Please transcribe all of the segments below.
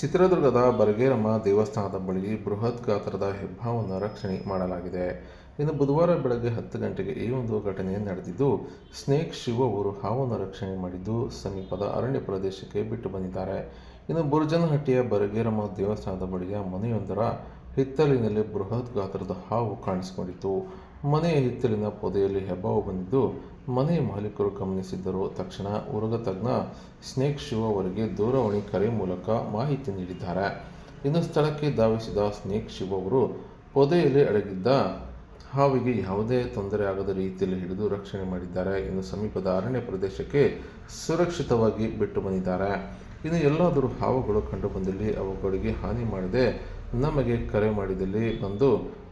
ಚಿತ್ರದುರ್ಗದ ಬರ್ಗೇರಮ್ಮ ದೇವಸ್ಥಾನದ ಬಳಿ ಬೃಹತ್ ಗಾತ್ರದ ಹೆಬ್ಬಾವನ್ನು ರಕ್ಷಣೆ ಮಾಡಲಾಗಿದೆ. ಇನ್ನು ಬುಧವಾರ ಬೆಳಗ್ಗೆ ಹತ್ತು ಗಂಟೆಗೆ ಈ ಒಂದು ಘಟನೆ ನಡೆದಿದ್ದು, ಸ್ನೇಕ್ ಶಿವ ಅವರು ಹಾವನ್ನು ರಕ್ಷಣೆ ಮಾಡಿದ್ದು ಸಮೀಪದ ಅರಣ್ಯ ಪ್ರದೇಶಕ್ಕೆ ಬಿಟ್ಟು ಬಂದಿದ್ದಾರೆ. ಇನ್ನು ಬುರ್ಜನಹಟ್ಟಿಯ ಬರಗೇರಮ್ಮ ದೇವಸ್ಥಾನದ ಬಳಿಯ ಮನೆಯೊಂದರ ಹಿತ್ತಲಿನಲ್ಲಿ ಬೃಹತ್ ಗಾತ್ರದ ಹಾವು ಕಾಣಿಸಿಕೊಂಡಿತು ಮನೆಯ ಹಿತ್ತಲಿನ ಪೊದೆಯಲ್ಲಿ ಹೆಬ್ಬಾವು ಬಂದಿದ್ದು, ಮನೆ ಮಾಲೀಕರು ಗಮನಿಸಿದ್ದರು. ತಕ್ಷಣ ಉರಗ ತಜ್ಞ ಸ್ನೇಕ್ ಶಿವ ಅವರಿಗೆ ದೂರವಾಣಿ ಕರೆ ಮೂಲಕ ಮಾಹಿತಿ ನೀಡಿದ್ದಾರೆ. ಇನ್ನು ಸ್ಥಳಕ್ಕೆ ಧಾವಿಸಿದ ಸ್ನೇಕ್ ಶಿವ ಅವರು ಪೊದೆಯಲ್ಲಿ ಅಡಗಿದ್ದ ಹಾವಿಗೆ ಯಾವುದೇ ತೊಂದರೆ ಆಗದ ರೀತಿಯಲ್ಲಿ ಹಿಡಿದು ರಕ್ಷಣೆ ಮಾಡಿದ್ದಾರೆ. ಇನ್ನು ಸಮೀಪದ ಅರಣ್ಯ ಪ್ರದೇಶಕ್ಕೆ ಸುರಕ್ಷಿತವಾಗಿ ಬಿಟ್ಟು ಬಂದಿದ್ದಾರೆ. ಇನ್ನು ಎಲ್ಲಾದರೂ ಹಾವುಗಳು ಕಂಡುಬಂದಲ್ಲಿ ಅವುಗಳಿಗೆ ಹಾನಿ ಮಾಡದೆ ನಮಗೆ ಕರೆ ಮಾಡಿದಲ್ಲಿ ಬಂದು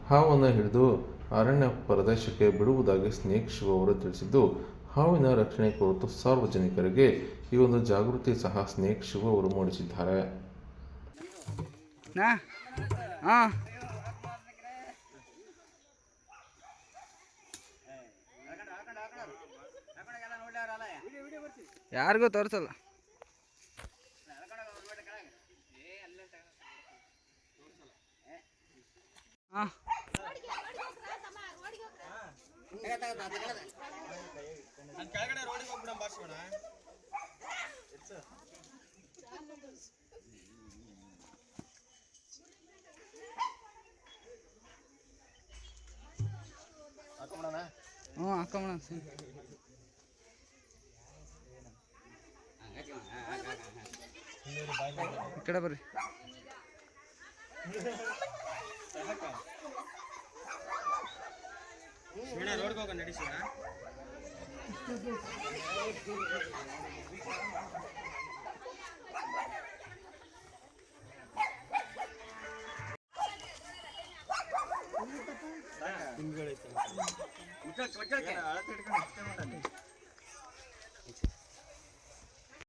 ಹಾವನ್ನು ಹಿಡಿದು ಅರಣ್ಯ ಪ್ರದೇಶಕ್ಕೆ ಬಿಡುವುದಾಗಿ ಸ್ನೇಕ್ ಶಿವ ಅವರು ತಿಳಿಸಿದ್ದು, ಹಾವಿನ ರಕ್ಷಣೆ ಕುರಿತು ಸಾರ್ವಜನಿಕರಿಗೆ ಈ ಒಂದು ಜಾಗೃತಿ ಸಹ ಸ್ನೇಕ್ ಶಿವ ಅವರು ಮೂಡಿಸಿದ್ದಾರೆ. ನಾ? ಹಾಂ ಯಾರಿಗೂ ತೋರಿಸಲ್ಲ ಹಾಂ ಹ್ಞೂ ಹಾಕೊಂಬಣ ಈ ಕಡೆ ಬರ್ರಿ ಶಿವಣ್ಣ ರೋಡ್ ಹೋಗ ನಡಿ ಶಿವಣ್ಣ ಹಿಂದ್ಗಡೆ ಅಳತೆ ಹಿಡ್ಕೊಂಡು ಅಷ್ಟೇ ಮಾಡಿ